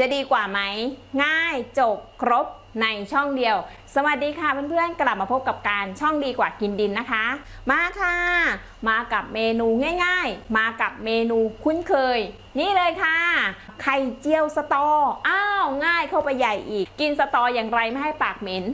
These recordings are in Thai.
จะดีกว่าไหม ง่ายจบครบในช่องเดียว สวัสดีค่ะเพื่อนๆ กลับมาพบกับการช่องดีกว่ากินดินนะคะ มาค่ะ มากับเมนูง่าย ๆ มากับเมนูคุ้นเคย นี่เลยค่ะ ไข่เจียวสตอ อ้าวง่ายเข้าไปใหญ่อีก กินสตออย่างไรไม่ให้ปากเหม็น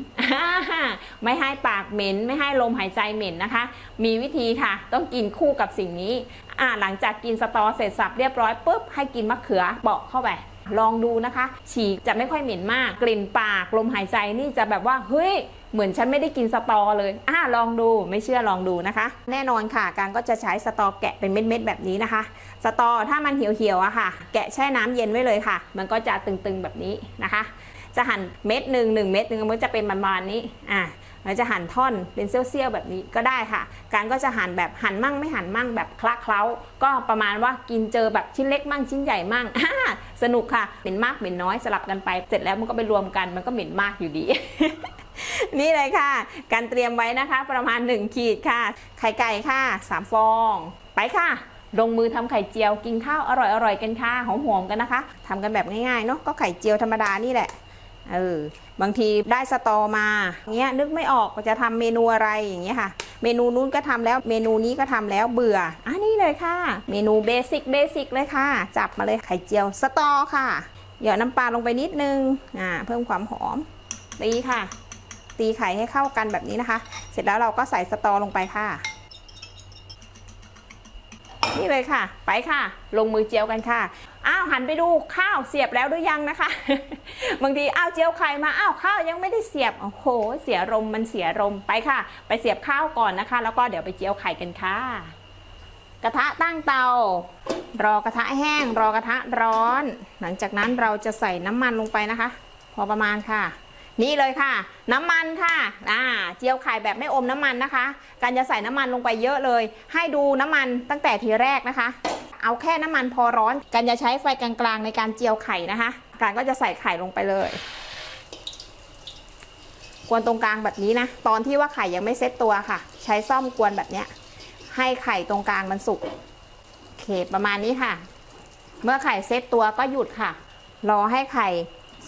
ไม่ให้ปากเหม็น ไม่ให้ลมหายใจเหม็นนะคะ มีวิธีค่ะ ต้องกินคู่กับสิ่งนี้อ่าหลังจากกินสตอเสร็จสับเรียบร้อยปุ๊บให้กินมะเขือเปาะเข้าไป ลองดูนะคะ ฉีกจะไม่ค่อยเหม็นมาก กลิ่นปากลมหายใจนี่จะแบบว่าเฮ้ยเหมือนฉันไม่ได้กินสตอเลยอ่าลองดูไม่เชื่อลองดูนะคะ แน่นอนค่ะ การก็จะใช้สตอแกะเป็นเม็ดๆแบบนี้นะคะ สตอถ้ามันเหี่ยวๆอะค่ะ แกะแช่น้ำเย็นไว้เลยค่ะ มันก็จะตึงๆแบบนี้นะคะ จะหั่นเม็ดหนึ่งหนึ่งเม็ดหนึ่งมันจะเป็นประมาณนี้อ่า แล้วจะหั่นท่อนเป็นเซี่ยวๆแบบนี้ก็ได้ค่ะ การก็จะหั่นแบบหั่นมั่งไม่หั่นมั่งแบบคละเคล้า ก็ประมาณว่ากินเจอแบบชิ้นเล็กมั่งชิ้นใหญ่มั่งสนุกค่ะเหม็นมากเหม็นน้อยสลับกันไป เสร็จแล้วมันก็ไปรวมกันมันก็เหม็นมากอยู่ดีนี่เลยค่ะ การเตรียมไว้นะคะ ประมาณ 1 ขีดค่ะ ไข่ไก่ค่ะ 3 ฟอง ไปค่ะ ลงมือทำไข่เจียวกินข้าวอร่อยๆกันค่ะหอมๆกันนะคะทำกันแบบง่ายๆเนาะก็ไข่เจียวธรรมดานี่แหละ เออบางทีได้สตอมาเงี้ยนึกไม่ออกจะทำเมนูอะไรอย่างเงี้ยค่ะ เมนูนู้นก็ทำแล้วเมนูนี้ก็ทำแล้วเบื่ออะนี่เลยค่ะ เมนูเบสิกเบสิกเลยค่ะ จับมาเลยไข่เจียวสตอค่ะเหยาะน้ำปลาลงไปนิดนึงอ่าเพิ่มความหอมตีค่ะ ตีไข่ให้เข้ากันแบบนี้นะคะ เสร็จแล้วเราก็ใส่สตอลงไปค่ะ นี่เลยค่ะ ไปค่ะ ลงมือเจียวกันค่ะ อ้าวหันไปดูข้าวเสียบแล้วหรือยังนะคะ บางทีอ้าวเจียวไข่มาอ้าวข้าวยังไม่ได้เสียบโอ้โห เสียรมมันเสียรมไปค่ะ ไปเสียบข้าวก่อนนะคะ แล้วก็เดี๋ยวไปเจียวไข่กันค่ะ กระทะตั้งเตา รอกระทะแห้ง รอกระทะร้อน หลังจากนั้นเราจะใส่น้ำมันลงไปนะคะ พอประมาณค่ะนี่เลยค่ะ น้ำมันค่ะอ่าเจียวไข่แบบไม่อมน้ำมันนะคะ การจะใส่น้ำมันลงไปเยอะเลย ให้ดูน้ำมันตั้งแต่ทีแรกนะคะ เอาแค่น้ำมันพอร้อนการจะใช้ไฟกลางๆในการเจียวไข่นะคะ การก็จะใส่ไข่ลงไปเลยกวนตรงกลางแบบนี้นะ ตอนที่ว่าไข่ยังไม่เซ็ตตัวค่ะ ใช้ซ่อมกวนแบบเนี้ย ให้ไข่ตรงกลางมันสุกโอเคประมาณนี้ค่ะ เมื่อไข่เซ็ตตัวก็หยุดค่ะ รอให้ไข่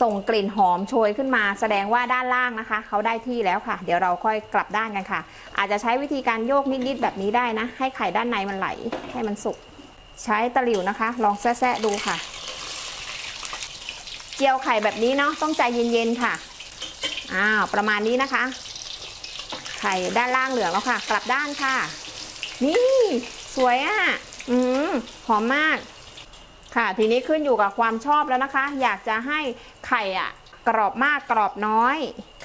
ส่งกลิ่นหอมโชยขึ้นมา แสดงว่าด้านล่างนะคะ เขาได้ที่แล้วค่ะ เดี๋ยวเราค่อยกลับด้านกันค่ะ อาจจะใช้วิธีการโยกนิดๆแบบนี้ได้นะ ให้ไข่ด้านในมันไหลให้มันสุก ใช้ตะหลิวนะคะ ลองแซะๆดูค่ะ เจียวไข่แบบนี้เนาะต้องใจเย็นๆค่ะอ้าวประมาณนี้นะคะ ไข่ด้านล่างเหลืองแล้วค่ะ กลับด้านค่ะ นี่สวยอะ่ะอืมหอมมาก ค่ะทีนี้ขึ้นอยู่กับความชอบแล้วนะคะ อยากจะให้ไข่อะ กรอบมากกรอบน้อย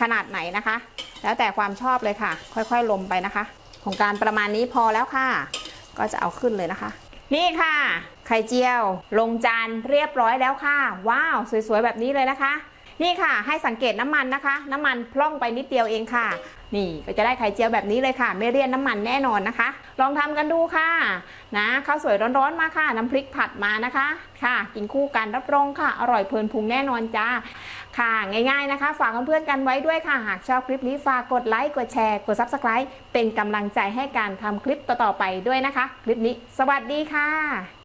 ขนาดไหนนะคะ แล้วแต่ความชอบเลยค่ะ ค่อยๆลมไปนะคะ ของการประมาณนี้พอแล้วค่ะ ก็จะเอาขึ้นเลยนะคะ นี่ค่ะ ไข่เจียว ลงจานเรียบร้อยแล้วค่ะ ว้าว สวยๆ แบบนี้เลยนะคะ นี่ค่ะให้สังเกตน้ำมันนะคะ น้ำมันพล่องไปนิดเดียวเองค่ะ นี่ก็จะได้ไข่เจียวแบบนี้เลยค่ะ ไม่เรียนน้ำมันแน่นอนนะคะ ลองทำกันดูค่ะ นะข้าวสวยร้อนๆมาค่ะ น้ำพริกผัดมานะคะ ค่ะ กินคู่กันรับรองค่ะ อร่อยเพลินพุงแน่นอนจ้า ค่ะ ง่ายๆนะคะ ฝากเพื่อนๆกันไว้ด้วยค่ะ หากชอบคลิปนี้ฝากกดไลค์ กดแชร์ กด Subscribe เป็นกำลังใจให้การทำคลิปต่อๆไปด้วยนะคะ คลิปนี้ สวัสดีค่ะ